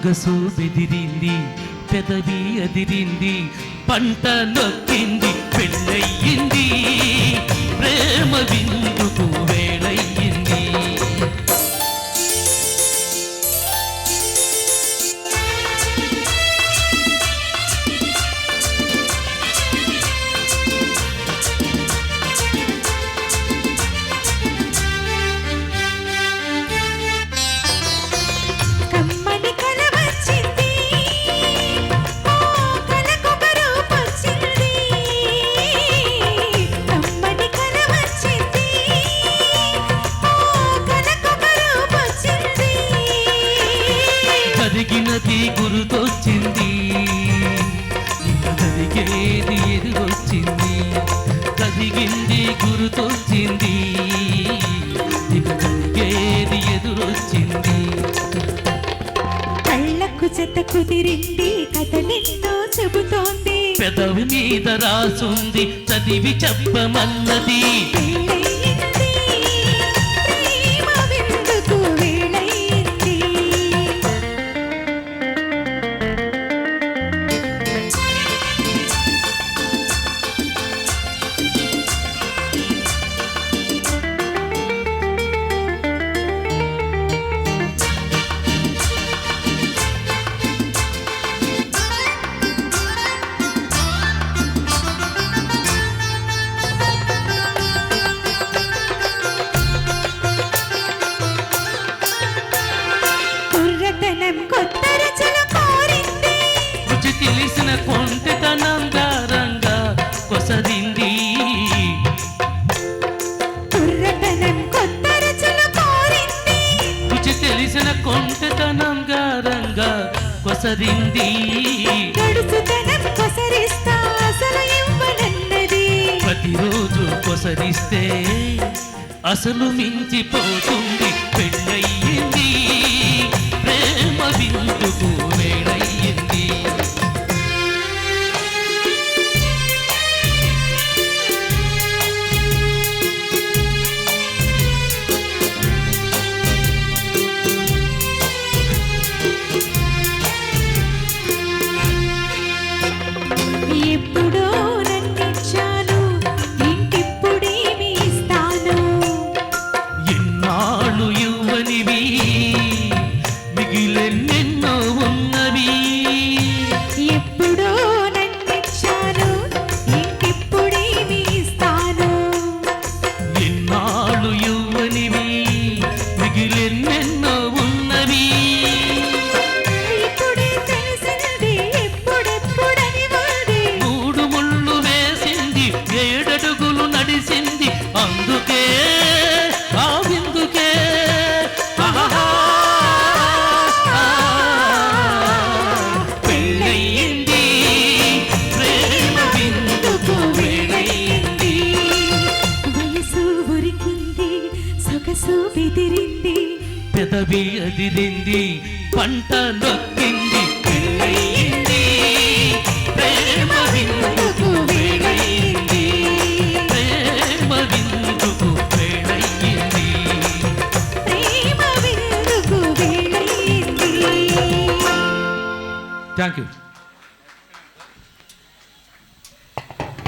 సొగసు బెదిరింది పెదవి అదిరింది పంట నొక్కింది. కరిగినది గురుతొచ్చింది. ఇక కరిగేది ఎదురొచ్చింది. కరిగింది గురుతొచ్చింది. ఇక కరిగేది ఎదురొచ్చింది. కళ్ళకు చెత్త కుదిరింది కథలెన్నో చెబుతోంది. పెదవి మీద రాసుంది చదివి చెప్పమన్నది. కొంటెతనం గారంగా కొసరింది. ప్రతిరోజు కొసరిస్తే అసలు మించిపోతుంది పెళ్ళయ్యింది. పెదవి అదిరింది పంట నొక్కింది పెళ్ళయింది. ప్రేమ విందుకు వేళయింది ప్రేమ విందుకు వేళయింది ప్రేమ విందుకు వేళయింది థ్యాంక్ యూ